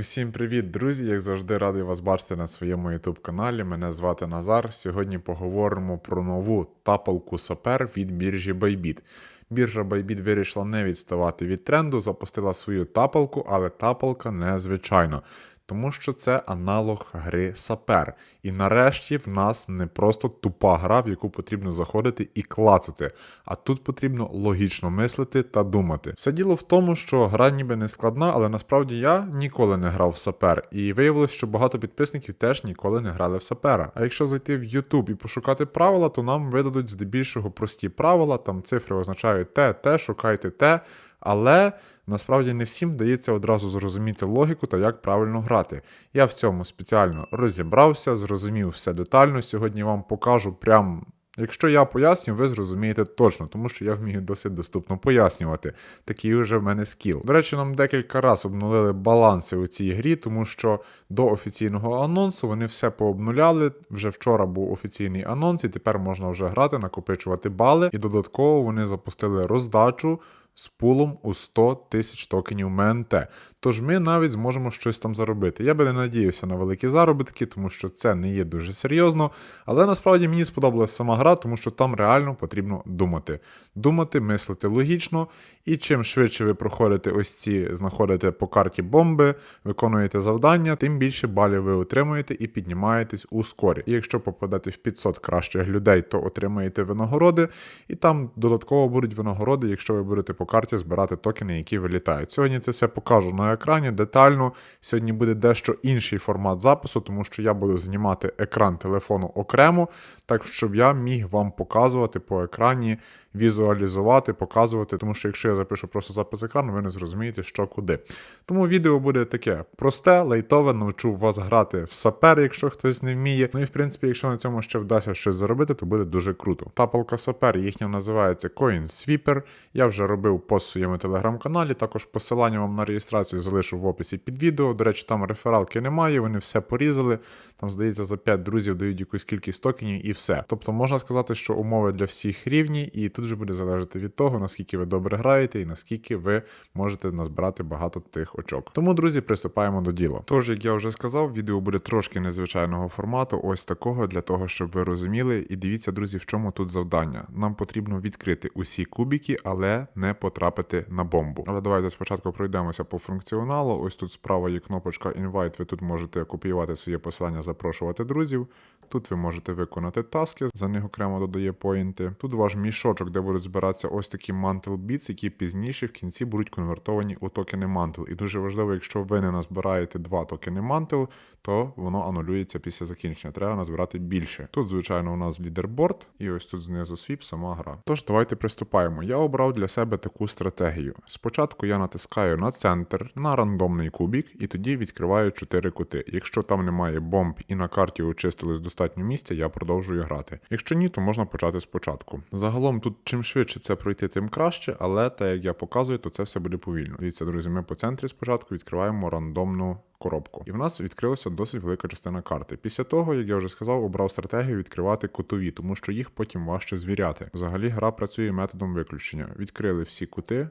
Усім привіт, друзі! Як завжди, радий вас бачити на своєму YouTube каналі. Мене звати Назар. Сьогодні поговоримо про нову тапалку Сапер від біржі Bybit. Біржа Bybit вирішила не відставати від тренду, запустила свою тапалку, але тапалка незвичайна. Тому що це аналог гри Сапер. І нарешті в нас не просто тупа гра, в яку потрібно заходити і клацати, а тут потрібно логічно мислити та думати. Все діло в тому, що гра ніби не складна, але насправді я ніколи не грав в Сапер. І виявилось, що багато підписників теж ніколи не грали в Сапера. А якщо зайти в YouTube і пошукати правила, то нам видадуть здебільшого прості правила, там цифри означають те, те, шукайте те. Але насправді не всім вдається одразу зрозуміти логіку та як правильно грати. Я в цьому спеціально розібрався, зрозумів все детально. Сьогодні вам покажу прям. Якщо я поясню, ви зрозумієте точно, тому що я вмію досить доступно пояснювати. Такий вже в мене скіл. До речі, нам декілька разів обнулили баланси у цій грі, тому що до офіційного анонсу вони все пообнуляли. Вже вчора був офіційний анонс, і тепер можна вже грати, накопичувати бали. І додатково вони запустили роздачу з пулом у 100 тисяч токенів МНТ. Тож ми навіть зможемо щось там заробити. Я би не надіявся на великі заробітки, тому що це не є дуже серйозно. Але насправді мені сподобалася сама гра, тому що там реально потрібно думати. Думати, мислити логічно. І чим швидше ви проходите ось ці, знаходите по карті бомби, виконуєте завдання, тим більше балів ви отримуєте і піднімаєтесь у скорі. І якщо попадете в 500 кращих людей, то отримаєте винагороди, і там додатково будуть винагороди, якщо ви будете по карті збирати токени, які вилітають. Сьогодні це все покажу на екрані детально. Сьогодні буде дещо інший формат запису, тому що я буду знімати екран телефону окремо, так щоб я міг вам показувати по екрані, візуалізувати, показувати, тому що якщо я запишу просто запис екрану, ви не зрозумієте, що куди. Тому відео буде таке просте, лайтове, навчу вас грати в сапер, якщо хтось не вміє. Ну і в принципі, якщо на цьому ще вдасться щось заробити, то буде дуже круто. Тапалка сапер, їхня називається Coin Sweeper. Я вже робив пост в своєму телеграм-каналі. Також посилання вам на реєстрацію залишу в описі під відео. До речі, там рефералки немає, вони все порізали. Там, здається, за 5 друзів дають якусь кількість токенів і все. Тобто можна сказати, що умови для всіх рівні, і тут вже буде залежати від того, наскільки ви добре граєте і наскільки ви можете назбирати багато тих очок. Тому, друзі, приступаємо до діла. Тож, як я вже сказав, відео буде трошки незвичайного формату, ось такого, для того, щоб ви розуміли. І дивіться, друзі, в чому тут завдання. Нам потрібно відкрити усі кубики, але не потрапити на бомбу. Але давайте спочатку пройдемося по функціоналу. Ось тут справа є кнопочка Invite, ви тут можете копіювати своє посилання, запрошувати друзів. Тут ви можете виконати таски, за них окремо додає поінти. Тут ваш мішочок, де будуть збиратися ось такі Mantle Bits, які пізніше в кінці будуть конвертовані у токени Mantle. І дуже важливо, якщо ви не назбираєте два токени Mantle, то воно анулюється після закінчення. Треба назбирати більше. Тут, звичайно, у нас лідерборд, і ось тут знизу свіп, сама гра. Тож давайте приступаємо. Я обрав для себе таку стратегію. Спочатку я натискаю на центр, на рандомний кубік, і тоді відкриваю 4 кути. Якщо там немає бомб і на карті очистилось достатньо місця, я продовжую грати. Якщо ні, то можна почати спочатку. Загалом тут чим швидше це пройти, тим краще, але те, як я показую, то це все буде повільно. Дивіться, друзі, ми по центрі спочатку відкриваємо рандомну коробку. І в нас відкрилася досить велика частина карти. Після того, як я вже сказав, обрав стратегію відкривати кутові, тому що їх потім важче звіряти. Взагалі гра працює методом виключення. Відкрили всі кути.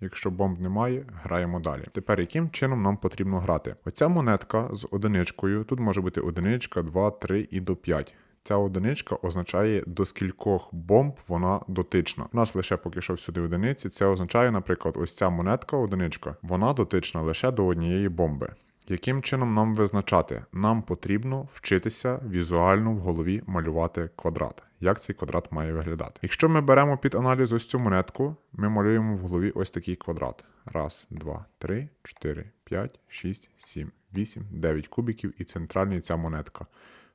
Якщо бомб немає, граємо далі. Тепер яким чином нам потрібно грати? Оця монетка з одиничкою. Тут може бути одиничка, 2, 3 і до 5. Ця одиничка означає до скількох бомб вона дотична. У нас лише поки що всюди одиниці. Це означає, наприклад, ось ця монетка, одиничка, вона дотична лише до однієї бомби. Яким чином нам визначати? Нам потрібно вчитися візуально в голові малювати квадрат. Як цей квадрат має виглядати? Якщо ми беремо під аналіз ось цю монетку, ми малюємо в голові ось такий квадрат. Раз, два, три, чотири, п'ять, шість, сім, вісім, дев'ять кубіків і центральний ця монетка.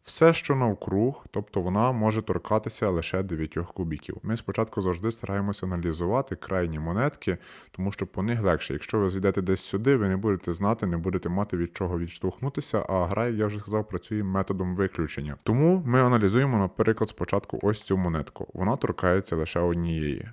Все, що навкруг, тобто вона може торкатися лише 9 кубіків. Ми спочатку завжди стараємося аналізувати крайні монетки, тому що по них легше. Якщо ви зайдете десь сюди, ви не будете знати, не будете мати від чого відштовхнутися, а гра, як я вже сказав, працює методом виключення. Тому ми аналізуємо, наприклад, спочатку ось цю монетку. Вона торкається лише однієї.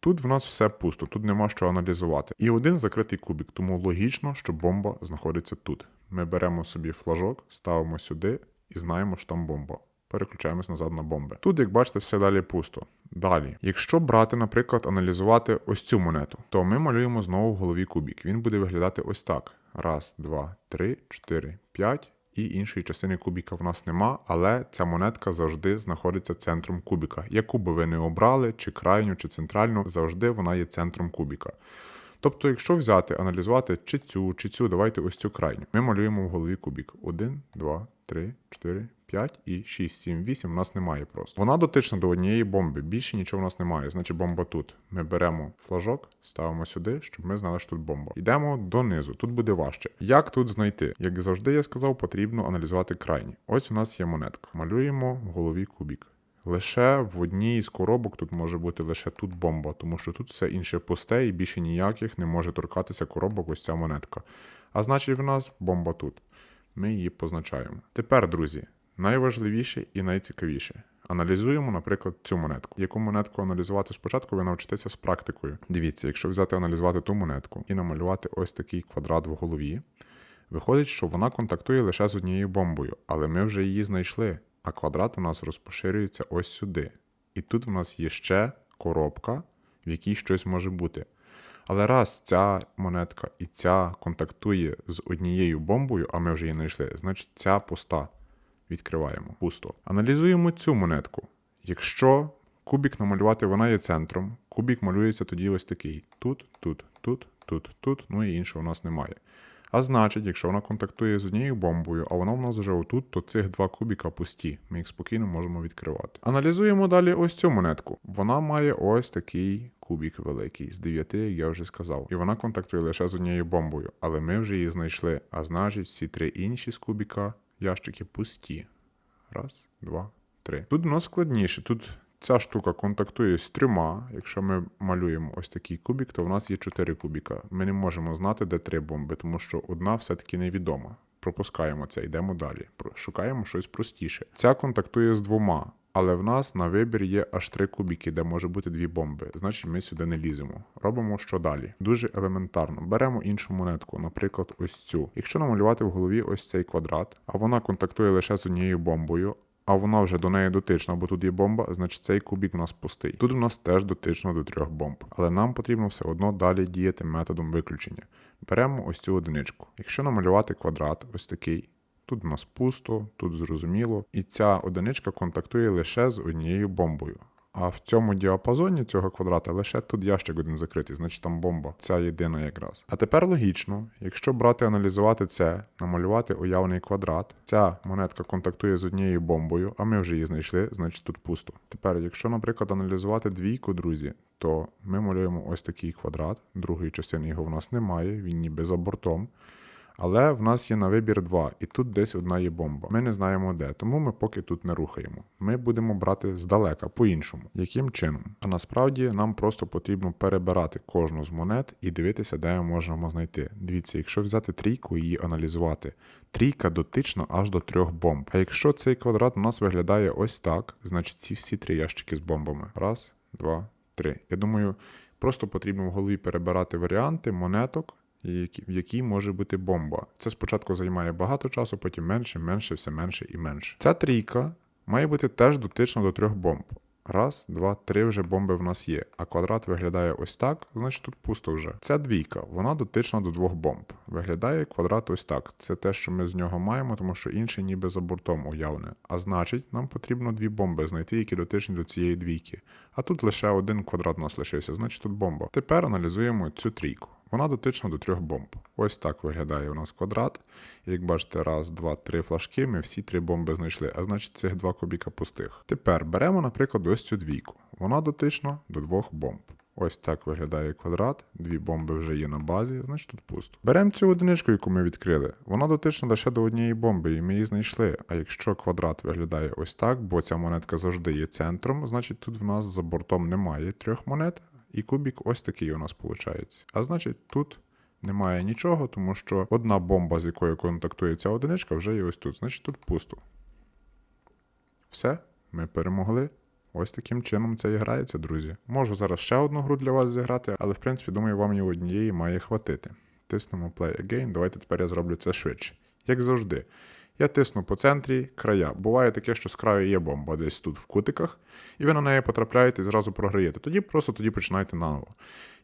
Тут в нас все пусто, тут нема що аналізувати. І один закритий кубик, тому логічно, що бомба знаходиться тут. Ми беремо собі флажок, ставимо сюди і знаємо, що там бомба. Переключаємось назад на бомби. Тут, як бачите, все далі пусто. Далі, якщо брати, наприклад, аналізувати ось цю монету, то ми малюємо знову в голові кубік. Він буде виглядати ось так: раз, два, три, чотири, п'ять. І іншої частини кубіка в нас нема, але ця монетка завжди знаходиться центром кубіка. Яку би ви не обрали, чи крайню, чи центральну, завжди вона є центром кубіка. Тобто, якщо взяти, аналізувати чи цю, чи цю, давайте ось цю крайню. Ми малюємо в голові кубік. 1, 2, 3, 4, 5 і 6, 7, 8 у нас немає просто. Вона дотична до однієї бомби. Більше нічого у нас немає. Значить, бомба тут. Ми беремо флажок, ставимо сюди, щоб ми знали, що тут бомба. Йдемо донизу. Тут буде важче. Як тут знайти? Як завжди я сказав, потрібно аналізувати крайні. Ось у нас є монетка. Малюємо в голові кубік. Лише в одній з коробок тут може бути лише тут бомба, тому що тут все інше пусте і більше ніяких не може торкатися коробок ось ця монетка. А значить в нас бомба тут. Ми її позначаємо. Тепер, друзі, найважливіше і найцікавіше. Аналізуємо, наприклад, цю монетку. Яку монетку аналізувати спочатку, ви навчитеся з практикою. Дивіться, якщо взяти аналізувати ту монетку і намалювати ось такий квадрат в голові, виходить, що вона контактує лише з однією бомбою, але ми вже її знайшли а квадрат у нас розпоширюється ось сюди. І тут в нас є ще коробка, в якій щось може бути. Але раз ця монетка і ця контактує з однією бомбою, а ми вже її знайшли, значить ця пуста. Відкриваємо пусто. Аналізуємо цю монетку. Якщо кубік намалювати вона є центром, кубік малюється тоді ось такий: тут, тут, тут, тут, тут, ну і іншого у нас немає. А значить, якщо вона контактує з однією бомбою, а вона в нас вже отут, то цих два кубіка пусті. Ми їх спокійно можемо відкривати. Аналізуємо далі ось цю монетку. Вона має ось такий кубік великий, з 9, як я вже сказав. І вона контактує лише з однією бомбою, але ми вже її знайшли. А значить, всі три інші з кубіка ящики пусті. Раз, два, три. Тут у нас складніше. Тут Ця штука контактує з трьома. Якщо ми малюємо ось такий кубік, то в нас є чотири кубіка. Ми не можемо знати, де три бомби, тому що одна все-таки невідома. Пропускаємо це, йдемо далі. Шукаємо щось простіше. Ця контактує з двома, але в нас на вибір є аж три кубіки, де може бути дві бомби. Значить, ми сюди не ліземо. Робимо що далі. Дуже елементарно. Беремо іншу монетку, наприклад, ось цю. Якщо намалювати в голові ось цей квадрат, а вона контактує лише з однією бомбою а вона вже до неї дотична, бо тут є бомба, значить цей кубік у нас пустий. Тут у нас теж дотично до трьох бомб, але нам потрібно все одно далі діяти методом виключення. Беремо ось цю одиничку. Якщо намалювати квадрат, ось такий. Тут у нас пусто, тут зрозуміло, і ця одиничка контактує лише з однією бомбою. А в цьому діапазоні цього квадрата лише тут ящик один закритий, значить там бомба, ця єдина якраз. А тепер логічно, якщо брати аналізувати це, намалювати уявний квадрат, ця монетка контактує з однією бомбою, а ми вже її знайшли, значить тут пусто. Тепер, якщо, наприклад, аналізувати двійку, друзі, то ми малюємо ось такий квадрат, другої частини його в нас немає, він ніби за бортом. Але в нас є на вибір два, і тут десь одна є бомба. Ми не знаємо де, тому ми поки тут не рухаємо. Ми будемо брати здалека, по-іншому. Яким чином? А насправді нам просто потрібно перебирати кожну з монет і дивитися, де ми можемо знайти. Дивіться, якщо взяти трійку і її аналізувати, трійка дотична аж до трьох бомб. А якщо цей квадрат у нас виглядає ось так, значить ці всі три ящики з бомбами. Раз, два, три. Я думаю, просто потрібно в голові перебирати варіанти монеток в якій може бути бомба. Це спочатку займає багато часу, потім менше, менше, все менше і менше. Ця трійка має бути теж дотична до трьох бомб. Раз, два, три вже бомби в нас є, а квадрат виглядає ось так, значить тут пусто вже. Ця двійка, вона дотична до двох бомб. Виглядає квадрат ось так. Це те, що ми з нього маємо, тому що інше ніби за бортом уявне. А значить, нам потрібно дві бомби знайти, які дотичні до цієї двійки. А тут лише один квадрат у нас лишився, значить тут бомба. Тепер аналізуємо цю трійку. Вона дотична до трьох бомб. Ось так виглядає у нас квадрат. Як бачите, раз, два, три флажки, ми всі три бомби знайшли, а значить цих два кубіка пустих. Тепер беремо, наприклад, ось цю двійку. Вона дотична до двох бомб. Ось так виглядає квадрат, дві бомби вже є на базі, значить тут пусто. Беремо цю одиничку, яку ми відкрили. Вона дотична лише до однієї бомби, і ми її знайшли. А якщо квадрат виглядає ось так, бо ця монетка завжди є центром, значить тут в нас за бортом немає трьох монет, і кубік ось такий у нас виходить. А значить, тут немає нічого, тому що одна бомба, з якою контактує ця одиничка, вже є ось тут. Значить тут пусто. Все, ми перемогли. Ось таким чином це і грається, друзі. Можу зараз ще одну гру для вас зіграти, але в принципі, думаю, вам і однієї має хватити. Тиснемо Play Again. Давайте тепер я зроблю це швидше. Як завжди. Я тисну по центрі края. Буває таке, що з краю є бомба десь тут в кутиках, і ви на неї потрапляєте і зразу програєте. Тоді просто тоді починаєте наново.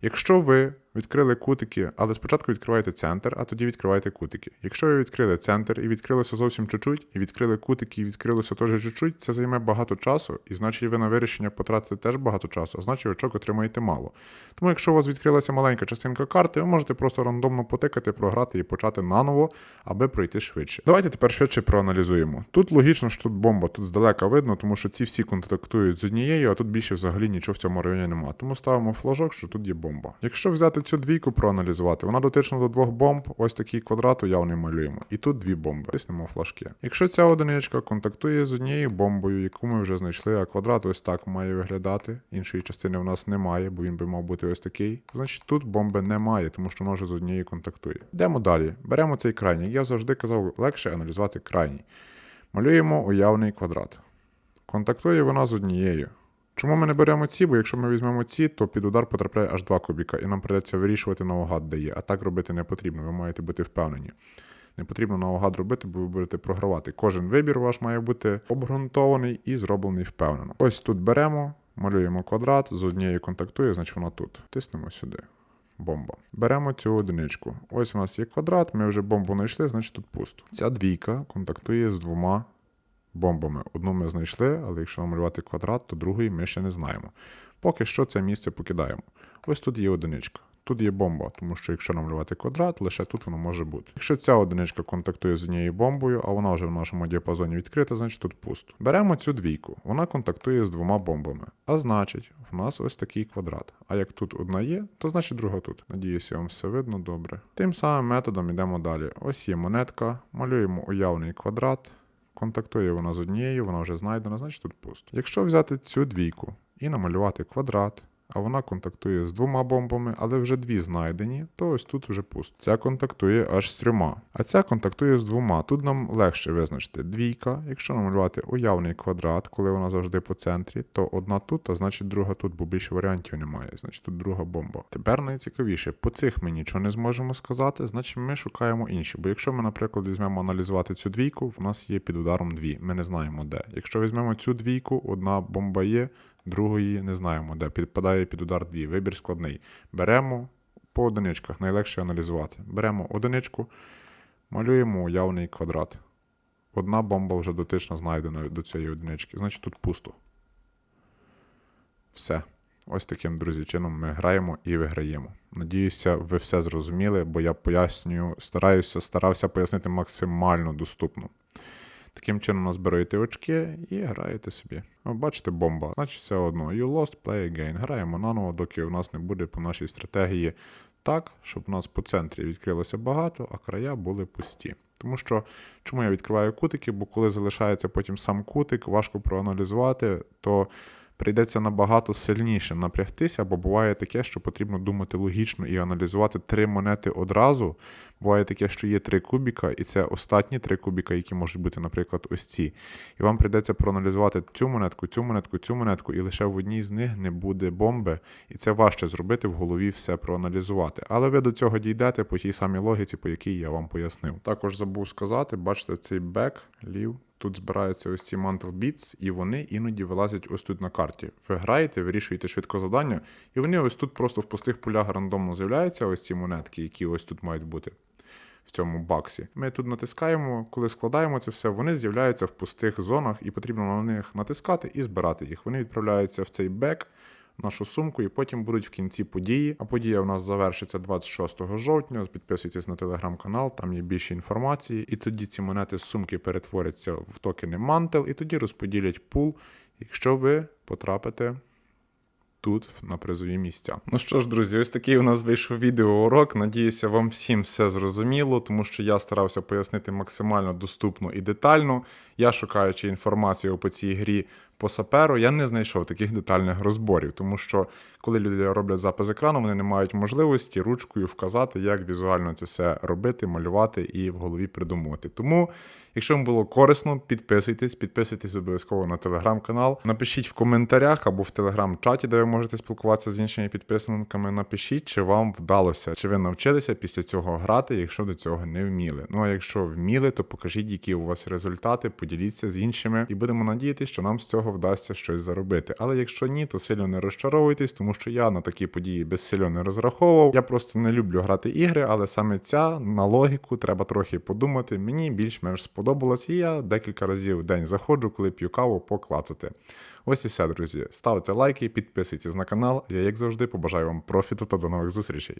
Якщо ви відкрили кутики, але спочатку відкриваєте центр, а тоді відкриваєте кутики. Якщо ви відкрили центр і відкрилося зовсім чуть-чуть, і відкрили кутики, і відкрилося теж чуть-чуть, це займе багато часу, і значить ви на вирішення потратите теж багато часу, а значить очок отримаєте мало. Тому якщо у вас відкрилася маленька частинка карти, ви можете просто рандомно потикати, програти і почати наново, аби пройти швидше. Давайте тепер швидше проаналізуємо. Тут логічно, що тут бомба, тут здалека видно, тому що ці всі контактують з однією, а тут більше взагалі нічого в цьому районі немає. Тому ставимо флажок, що тут є бомба. Якщо взяти цю двійку проаналізувати, вона дотична до двох бомб, ось такий квадрат уявний малюємо. І тут дві бомби. Тиснемо флажки. Якщо ця одиничка контактує з однією бомбою, яку ми вже знайшли, а квадрат ось так має виглядати. Іншої частини в нас немає, бо він би мав бути ось такий. Значить тут бомби немає, тому що вона з однією контактує. Йдемо далі. Беремо цей крайній. Я завжди казав, легше аналізувати крайній. Малюємо уявний квадрат. Контактує вона з однією. Чому ми не беремо ці? Бо якщо ми візьмемо ці, то під удар потрапляє аж два кубіка, і нам прийдеться вирішувати наугад, де є. А так робити не потрібно, ви маєте бути впевнені. Не потрібно наугад робити, бо ви будете програвати. Кожен вибір ваш має бути обґрунтований і зроблений впевнено. Ось тут беремо, малюємо квадрат, з однією контактує, значить вона тут. Тиснемо сюди. Бомба. Беремо цю одиничку. Ось у нас є квадрат, ми вже бомбу знайшли, значить тут пусто. Ця двійка контактує з двома бомбами. Одну ми знайшли, але якщо намалювати квадрат, то другий ми ще не знаємо. Поки що це місце покидаємо. Ось тут є одиничка. Тут є бомба, тому що якщо намалювати квадрат, лише тут воно може бути. Якщо ця одиничка контактує з однією бомбою, а вона вже в нашому діапазоні відкрита, значить тут пусто. Беремо цю двійку, вона контактує з двома бомбами. А значить, в нас ось такий квадрат. А як тут одна є, то значить друга тут. Надіюся, вам все видно добре. Тим самим методом йдемо далі. Ось є монетка, малюємо уявний квадрат. Контактує вона з однією, вона вже знайдена, значить тут пусто. Якщо взяти цю двійку і намалювати квадрат, а вона контактує з двома бомбами, але вже дві знайдені, то ось тут вже пусто. Ця контактує аж з трьома, а ця контактує з двома. Тут нам легше визначити двійка. Якщо намалювати уявний квадрат, коли вона завжди по центрі, то одна тут, а значить друга тут, бо більше варіантів немає. Значить тут друга бомба. Тепер найцікавіше, по цих ми нічого не зможемо сказати, значить ми шукаємо інші. Бо якщо ми, наприклад, візьмемо аналізувати цю двійку, в нас є під ударом дві. Ми не знаємо де. Якщо візьмемо цю двійку, одна бомба є, другої не знаємо, де підпадає під удар дві. Вибір складний. Беремо по одиничках, найлегше аналізувати. Беремо одиничку, малюємо уявний квадрат. Одна бомба вже дотично знайдена до цієї одинички, значить тут пусто. Все. Ось таким, друзі, чином ми граємо і виграємо. Надіюся, ви все зрозуміли, бо я пояснюю, стараюся, старався пояснити максимально доступно. Таким чином назбираєте очки і граєте собі. Бачите, бомба. Значить, все одно. You lost, play again. Граємо наново, доки в нас не буде по нашій стратегії так, щоб у нас по центрі відкрилося багато, а края були пусті. Тому що чому я відкриваю кутики? Бо коли залишається потім сам кутик, важко проаналізувати, то прийдеться набагато сильніше напрягтися, бо буває таке, що потрібно думати логічно і аналізувати три монети одразу. Буває таке, що є три кубіка, і це останні три кубіка, які можуть бути, наприклад, ось ці. І вам прийдеться проаналізувати цю монетку, цю монетку, цю монетку, і лише в одній з них не буде бомби. І це важче зробити в голові все проаналізувати. Але ви до цього дійдете по тій самій логіці, по якій я вам пояснив. Також забув сказати, бачите, цей бек, лів. Тут збираються ось ці Mantle Beats, і вони іноді вилазять ось тут на карті. Ви граєте, вирішуєте швидко завдання, і вони ось тут просто в пустих полях рандомно з'являються, ось ці монетки, які ось тут мають бути в цьому баксі. Ми тут натискаємо, коли складаємо це все, вони з'являються в пустих зонах, і потрібно на них натискати і збирати їх. Вони відправляються в цей бек. Нашу сумку, і потім будуть в кінці події. А подія у нас завершиться 26 жовтня. Підписуйтесь на телеграм-канал, там є більше інформації. І тоді ці монети з сумки перетворяться в токени Mantel, і тоді розподілять пул, якщо ви потрапите тут на призові місця. Ну що ж, друзі, ось такий у нас вийшов відеоурок. Надіюся, вам всім все зрозуміло, тому що я старався пояснити максимально доступно і детально. Я, шукаючи інформацію по цій грі, по саперу я не знайшов таких детальних розборів, тому що коли люди роблять запис екрану, вони не мають можливості ручкою вказати, як візуально це все робити, малювати і в голові придумувати. Тому, якщо вам було корисно, підписуйтесь, підписуйтесь обов'язково на телеграм-канал. Напишіть в коментарях або в телеграм-чаті, де ви можете спілкуватися з іншими підписниками. Напишіть, чи вам вдалося, чи ви навчилися після цього грати, якщо до цього не вміли. Ну а якщо вміли, то покажіть, які у вас результати, поділіться з іншими, і будемо надіятися, що нам з цього вдасться щось заробити. Але якщо ні, то сильно не розчаровуйтесь, тому що я на такі події безсильно не розраховував. Я просто не люблю грати ігри, але саме ця на логіку треба трохи подумати. Мені більш-менш сподобалось, і я декілька разів в день заходжу, коли п'ю каву, поклацати. Ось і все, друзі. Ставте лайки, підписуйтесь на канал. Я, як завжди, побажаю вам профіту та до нових зустрічей.